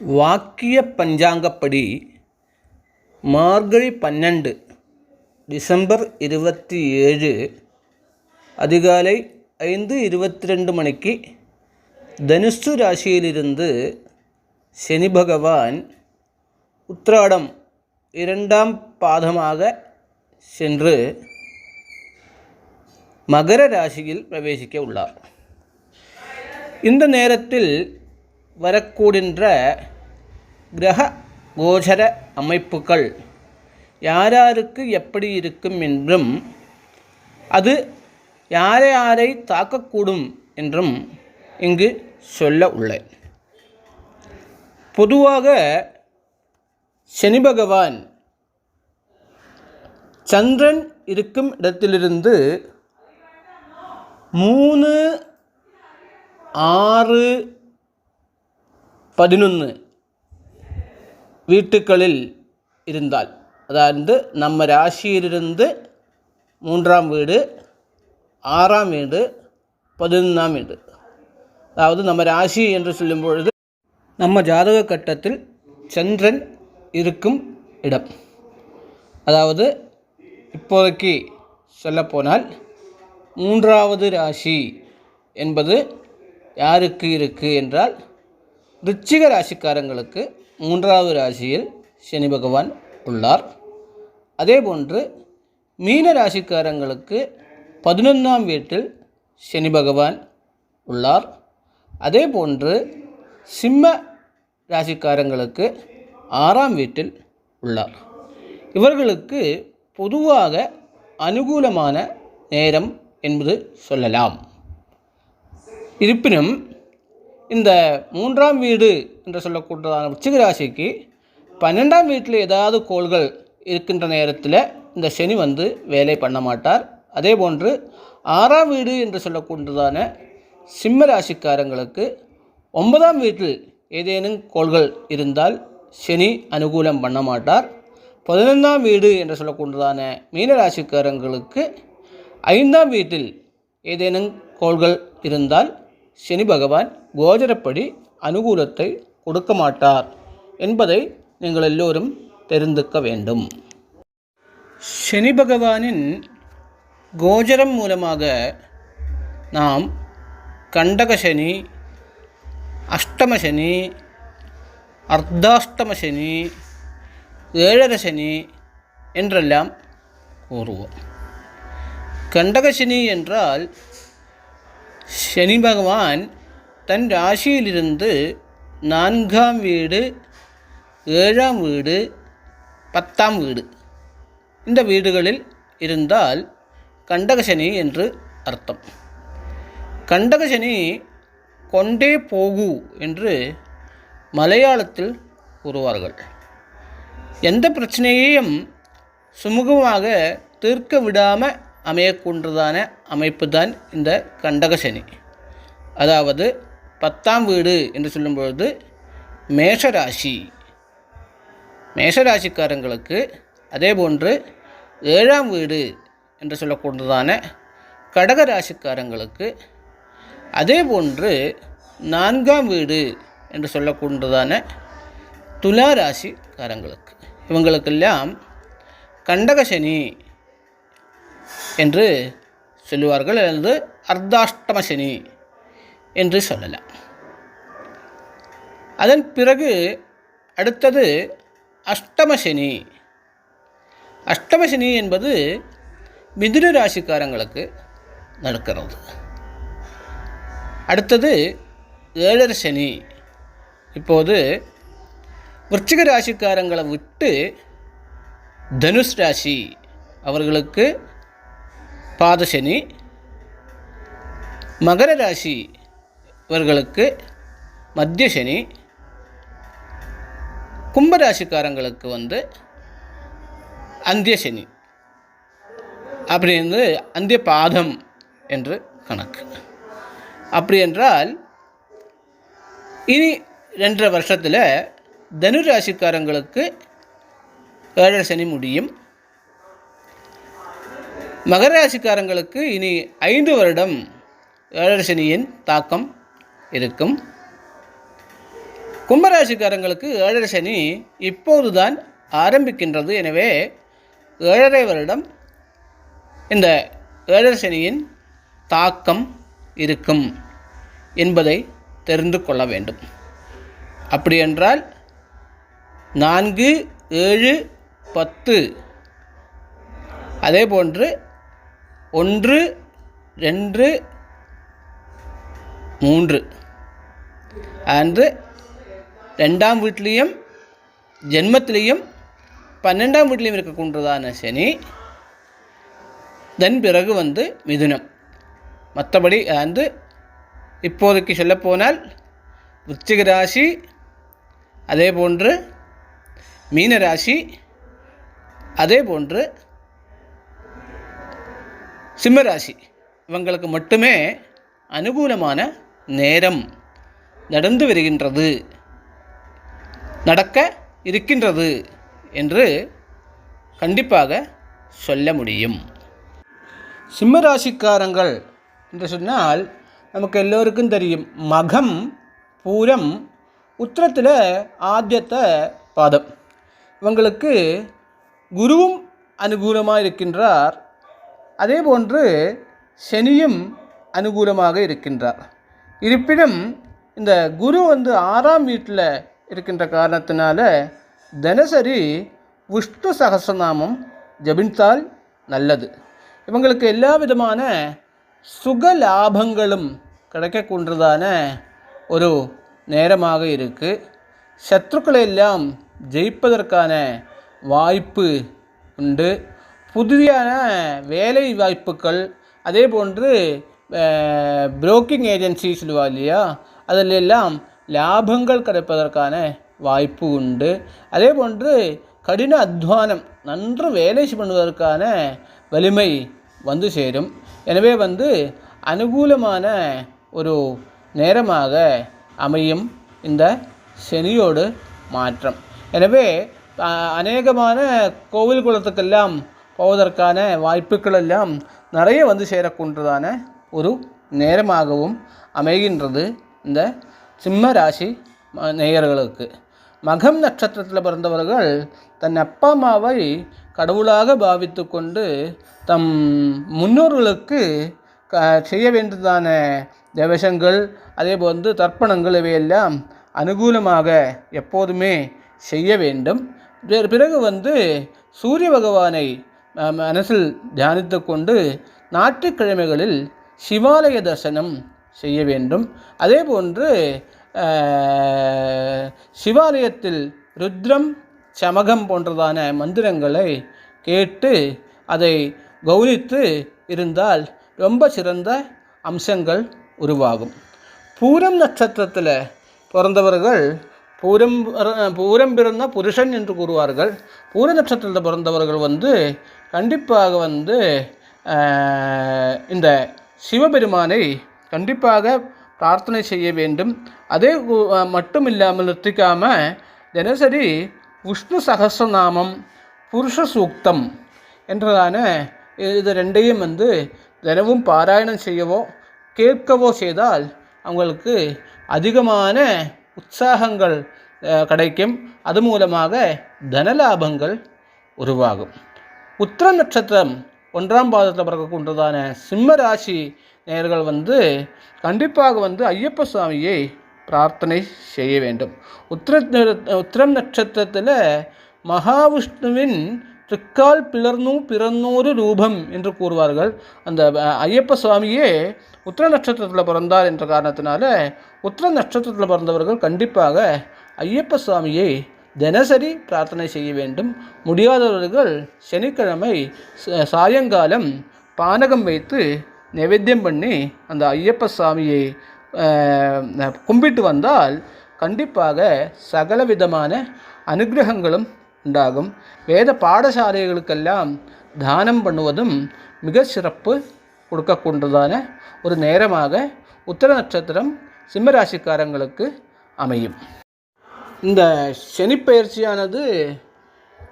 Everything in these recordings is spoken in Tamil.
வாக்கிய பஞ்சாங்கப்படி மார்கழி பன்னெண்டு டிசம்பர் இருபத்தி ஏழு அதிகாலை ஐந்து இருபத்தி ரெண்டு மணிக்கு தனுசு ராசியிலிருந்து சனி பகவான் உத்திராடம் இரண்டாம் பாதமாக சென்று மகர ராசியில் பிரவேசிக்க உள்ளார். இந்த நேரத்தில் வரக்கூடின்ற கிரக கோச்சர அமைப்புகள் யாராருக்கு எப்படி இருக்கும் என்றும் அது யாரை யாரை தாக்கக்கூடும் என்றும் இங்கு சொல்ல உள்ளேன். பொதுவாக சனி பகவான் சந்திரன் இருக்கும் இடத்திலிருந்து மூணு ஆறு பதினொன்று வீட்டுக்களில் இருந்தால் அதாவது நம்ம ராசியிலிருந்து மூன்றாம் வீடு ஆறாம் வீடு பதினொன்றாம் வீடு. அதாவது நம்ம ராசி என்று சொல்லும் பொழுது நம்ம ஜாதக கட்டத்தில் சந்திரன் இருக்கும் இடம். அதாவது இப்போதைக்கு சொல்லப்போனால் மூன்றாவது ராசி என்பது யாருக்கு இருக்குது என்றால் ரிச்சிக ராசிக்காரங்களுக்கு மூன்றாவது ராசியில் சனி பகவான் உள்ளார். அதேபோன்று மீன ராசிக்காரங்களுக்கு பதினொன்றாம் வீட்டில் சனி பகவான் உள்ளார். அதேபோன்று சிம்ம ராசிக்காரங்களுக்கு ஆறாம் வீட்டில் உள்ளார். இவர்களுக்கு பொதுவாக அனுகூலமான நேரம் என்பது சொல்லலாம். இருப்பினும் இந்த மூன்றாம் வீடு என்று சொல்லக்கூடியதான உச்சிக ராசிக்கு பன்னெண்டாம் வீட்டில் ஏதாவது கோள்கள் இருக்கின்ற நேரத்தில் இந்த சனி வந்து வேலை பண்ண மாட்டார். அதே போன்று ஆறாம் வீடு என்று சொல்லக்கூடியதான சிம்ம ராசிக்காரங்களுக்கு ஒன்பதாம் வீட்டில் ஏதேனும் கோள்கள் இருந்தால் சனி அனுகூலம் பண்ண மாட்டார். பதினொன்றாம் வீடு என்று சொல்லக்கூடியதான மீன ராசிக்காரங்களுக்கு ஐந்தாம் வீட்டில் ஏதேனும் கோள்கள் இருந்தால் சனி பகவான் கோஜரப்படி அனுகூலத்தை கொடுக்க மாட்டார் என்பதை நீங்கள் எல்லோரும் தெரிந்துக்க வேண்டும். சனி பகவானின் கோஜரம் மூலமாக நாம் கண்டக சனி அஷ்டம சனி அர்த்தாஷ்டம சனி ஏழர சனி என்றெல்லாம் கூறுவோம். கண்டகசனி என்றால் சனி பகவான் தன் ராசியிலிருந்து நான்காம் வீடு ஏழாம் வீடு பத்தாம் வீடு. இந்த வீடுகளில் இருந்தால் கண்டகசனி என்று அர்த்தம். கண்டகசனி கொண்டே போகு என்று மலையாளத்தில் கூறுவார்கள். எந்த பிரச்சனையையும் சுமூகமாக தீர்க்க விடாமல் அமையக்கூன்றதான அமைப்பு தான் இந்த கண்டகசனி அதாவது பத்தாம் வீடு என்று சொல்லும்பொழுது மேஷராசி. மேஷராசிக்காரங்களுக்கு அதே போன்று ஏழாம் வீடு என்று சொல்லக்கூடியதான கடக ராசிக்காரங்களுக்கு அதே போன்று நான்காம் வீடு என்று சொல்லக்கூடியதான துலா ராசிக்காரங்களுக்கு இவங்களுக்கெல்லாம் கண்டகசனி என்று சொல்லுவார்கள். அல்லது அர்த்தாஷ்டம சனி என்று சொல்லலாம். அதன் பிறகு அடுத்தது அஷ்டமசனி அஷ்டமசனி என்பது மிதுன ராசிக்காரங்களுக்கு நடக்கிறது. அடுத்தது ஏழர் சனி. இப்போது விருச்சிக ராசிக்காரங்களை விட்டு தனுஷ் ராசி அவர்களுக்கு பாதசனி மகர ராசி இவர்களுக்கு மத்திய சனி கும்பராசிக்காரங்களுக்கு வந்து அந்திய சனி வந்து அந்திய பாதம் என்று கணக்கு. அப்படி என்றால் இனி ரெண்டரை வருஷத்தில் தனு ராசிக்காரங்களுக்கு ஏழரை சனி முடியும். மகர ராசிக்காரங்களுக்கு இனி ஐந்து வருடம் ஏழரசனியின் தாக்கம் இருக்கும். கும்பராசிக்காரங்களுக்கு ஏழரை சனி இப்போதுதான் ஆரம்பிக்கின்றது. எனவே ஏழரை வருடம் இந்த ஏழரை சனியின் தாக்கம் இருக்கும் என்பதை தெரிந்து கொள்ள வேண்டும். அப்படியென்றால் நான்கு ஏழு பத்து அதே போன்று ஒன்று ரெண்டு மூன்று. அன்று ரெண்டாம் வீட்லேயும் ஜென்மத்திலையும் பன்னெண்டாம் வீட்லேயும் இருக்கக்கூடியதான சனி தென் பிறகு வந்து மிதுனம். மற்றபடி வந்து இப்போதைக்கு சொல்லப்போனால் விருச்சிக ராசி அதே போன்று மீன ராசி அதே போன்று சிம்மராசி இவங்களுக்கு மட்டுமே அனுகூலமான நேரம் நடந்து வருகின்றது நடக்க இருக்கின்றது என்று கண்டிப்பாக சொல்ல முடியும். சிம்மராசிக்காரங்கள் என்று சொன்னால் நமக்கு எல்லோருக்கும் தெரியும் மகம் பூரம் உத்திரத்தில் ஆத்தியத்தை பாதம். இவங்களுக்கு குருவும் அனுகூலமாக இருக்கின்றார். அதே போன்று சனியும் அனுகூலமாக இருக்கின்றார். இருப்பினும் இந்த குரு வந்து ஆறாம் வீட்டில் இருக்கின்ற காரணத்தினால தினசரி விஷ்ணு சகசநாமம் ஜபித்தால் நல்லது. இவங்களுக்கு எல்லா விதமான சுக லாபங்களும் கிடைக்கக்கூடியதான ஒரு நேரமாக இருக்குது சத்ருக்களை எல்லாம் ஜெயிப்பதற்கான வாய்ப்பு உண்டு. புதியான வேலை வாய்ப்புகள் அதே போன்று புரோக்கிங் ஏஜென்சி சொல்லுவா இல்லையா? அதிலெல்லாம் லாபங்கள் கிடைப்பதற்கான வாய்ப்பு உண்டு. அதே போன்று கடின அத்வானம் நன்று வேலை பண்ணுவதற்கான வலிமை வந்து சேரும். எனவே வந்து அனுகூலமான ஒரு நேரமாக அமையும் இந்த சனியோடு மாற்றம். எனவே அநேகமான கோவில் குளத்துக்கெல்லாம் போவதற்கான வாய்ப்புகள் எல்லாம் நிறைய வந்து சேரக்கூடியதான ஒரு நேரமாகவும் அமைகின்றது இந்த சிம்ம ராசி ம- நேயர்களுக்கு. மகம் நட்சத்திரத்தில் பிறந்தவர்கள் தன் அப்பா அம்மாவை கடவுளாக பாவித்து கொண்டு தம் முன்னோர்களுக்கு க செய்ய வேண்டியதான தவசங்கள் அதே போன்று தர்ப்பணங்கள் இவையெல்லாம் அனுகூலமாக எப்போதுமே செய்ய வேண்டும். பிற- பிறகு வந்து சூரிய பகவானை மனசில் தியானித்து கொண்டு ஞாயிற்றுக்கிழமைகளில் சிவாலய தரிசனம் செய்ய வேண்டும். அதே போன்று சிவாலயத்தில் ருத்ரம் சமகம் போன்றதான மந்திரங்களை கேட்டு அதை கௌரித்து இருந்தால் ரொம்ப சிறந்த அம்சங்கள் உருவாகும். பூரம் நட்சத்திரத்தில் பிறந்தவர்கள் பூரம் பூரம் பிறந்த புருஷன் என்று கூறுவார்கள். பூர நட்சத்திரத்தில் பிறந்தவர்கள் வந்து கண்டிப்பாக வந்து இந்த சிவபெருமானை கண்டிப்பாக பிரார்த்தனை செய்ய வேண்டும். அதே மட்டும் இல்லாமல் நிறுத்திக்காமல் தினசரி விஷ்ணு சகசிரநாமம் புருஷ சூக்தம் என்றதான இது ரெண்டையும் வந்து தினமும் பாராயணம் செய்யவோ கேட்கவோ செய்தால் அவங்களுக்கு அதிகமான உற்சாகங்கள் கிடைக்கும். அது மூலமாக தனலாபங்கள் உருவாகும். உத்திர நட்சத்திரம் ஒன்றாம் பாதத்தில் பிறக்கக்கூடியதான சிம்ம ராசி நேயர்கள் வந்து கண்டிப்பாக வந்து ஐயப்ப சுவாமியை பிரார்த்தனை செய்ய வேண்டும். உத்திர உத்திரம் நட்சத்திரத்தில் மகாவிஷ்ணுவின் திருக்கால் பிளர்னு பிறநூறு ரூபம் என்று கூறுவார்கள். அந்த ஐயப்ப சுவாமியே உத்திர நட்சத்திரத்தில் பிறந்தார் என்ற காரணத்தினால உத்திர நட்சத்திரத்தில் பிறந்தவர்கள் கண்டிப்பாக ஐயப்ப சுவாமியை தினசரி பிரார்த்தனை செய்ய வேண்டும். முடியாதவர்கள் சனிக்கிழமை சாயங்காலம் பானகம் வைத்து நைவேத்தியம் பண்ணி அந்த ஐயப்ப சுவாமியை கும்பிட்டு வந்தால் கண்டிப்பாக சகல விதமான அனுகிரகங்களும் உண்டாகும். வேத பாடசாலைகளுக்கெல்லாம் தானம் பண்ணுவதும் மிக சிறப்பு கொடுக்கக்கூடியதான ஒரு நேரமாக உத்தர நட்சத்திரம் சிம்மராசிக்காரங்களுக்கு அமையும். இந்த சனிப்பெயர்ச்சியானது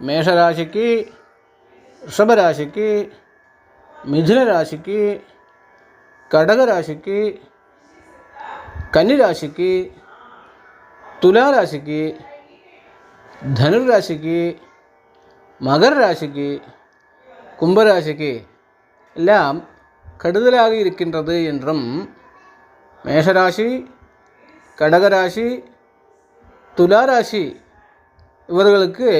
மேஷராசிக்கு ரிஷபராசிக்கு மிதுன ராசிக்கு கடக ராசிக்கு கன்னி துலா ராசிக்கு தனுர் ராசிக்கு மகர ராசிக்கு கும்பராசிக்கு எல்லாம் கடுதலாக இருக்கின்றது என்றும் மேஷராசி கடகராசி துலாராசி இவர்களுக்கு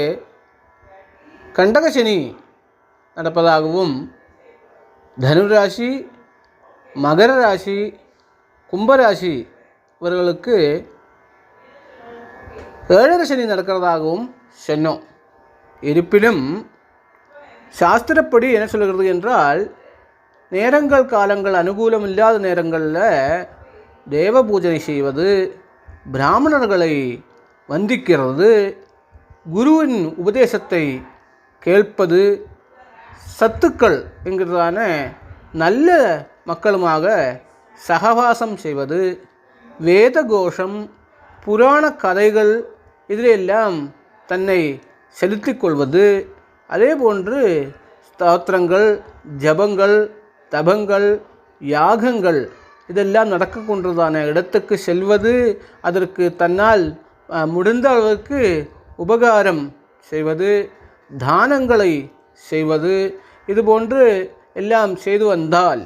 கண்டகசனி நடப்பதாகவும் தனுராசி மகர ராசி கும்பராசி இவர்களுக்கு ஏழரை சனி நடக்கிறதாகவும் சொன்னோம். இருப்பினும் சாஸ்திரப்படி என்ன சொல்கிறது என்றால் நேரங்கள் காலங்கள் அனுகூலம் இல்லாத நேரங்களில் தேவ பூஜனை செய்வது பிராமணர்களை வந்திக்கிறது குருவின் உபதேசத்தை கேட்பது சத்துக்கள் என்கிறதான நல்ல மக்களுமாக சகவாசம் செய்வது வேத கோஷம் புராண கதைகள் இதிலெல்லாம் தன்னை செலுத்தி கொள்வது அதே போன்று ஸ்தோத்திரங்கள் ஜபங்கள் தபங்கள் யாகங்கள் இதெல்லாம் நடக்கக்கொண்டதான இடத்துக்கு செல்வது அதற்கு தன்னால் முடிந்த அளவுக்கு உபகாரம் செய்வது தானங்களை செய்வது இதுபோன்று எல்லாம் செய்து வந்தால்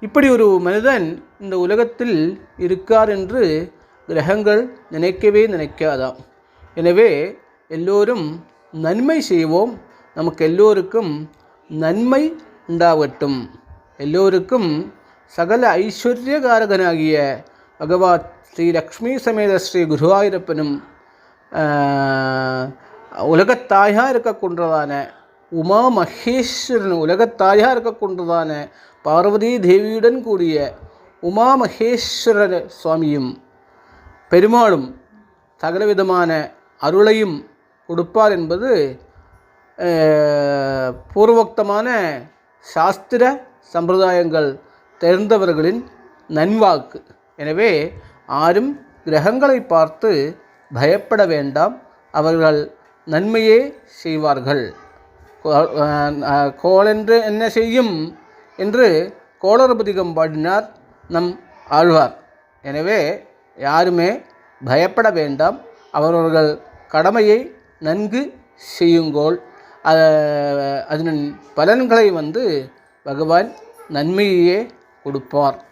இப்படி ஒரு மனிதன் இந்த உலகத்தில் இருக்கார் என்று கிரகங்கள் நினைக்கவே நினைக்காதாம். எனவே எல்லோரும் நன்மை செய்வோம். நமக்கு எல்லோருக்கும் நன்மை உண்டாகட்டும். எல்லோருக்கும் சகல ஐஸ்வர்யகாரகனாகிய பகவான் ஸ்ரீ லக்ஷ்மி சமேத ஸ்ரீ குருவாயூரப்பனும் உலகத்தாயாக இருக்கக்கொண்டதான உமா மகேஸ்வரன் உலகத்தாயாக இருக்கக்கொண்டதான பார்வதி தேவியுடன் கூடிய உமா மகேஸ்வரர் சுவாமியும் பெருமாளும் சகலவிதமான அருளையும் கொடுப்பார் என்பது பூர்வோக்தமான சாஸ்திர சம்பிரதாயங்கள் தெரிந்தவர்களின் நன்வாக்கு. எனவே ஆரும் கிரகங்களை பார்த்து பயப்பட வேண்டாம். அவர்கள் நன்மையே செய்வார்கள். கோ- கோளென்று என்ன செய்யும்? என்று கோளறுபதிகம் பாடினார். நம் ஆழ்வார். எனவே யாருமே பயப்பட வேண்டாம். அவரவர்கள் கடமையை நன்கு செய்யுங்கோள். அதன் பலன்களை வந்து பகவான் நன்மையே கொடுப்பார்.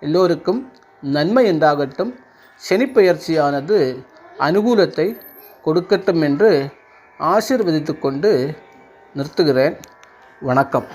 எல்லோருக்கும் நன்மை உண்டாகட்டும் சனிப்பெயர்ச்சியானது அனுகூலத்தை கொடுக்கட்டும் என்று ஆசிர்வதித்து கொண்டு நிறுத்துகிறேன். வணக்கம்.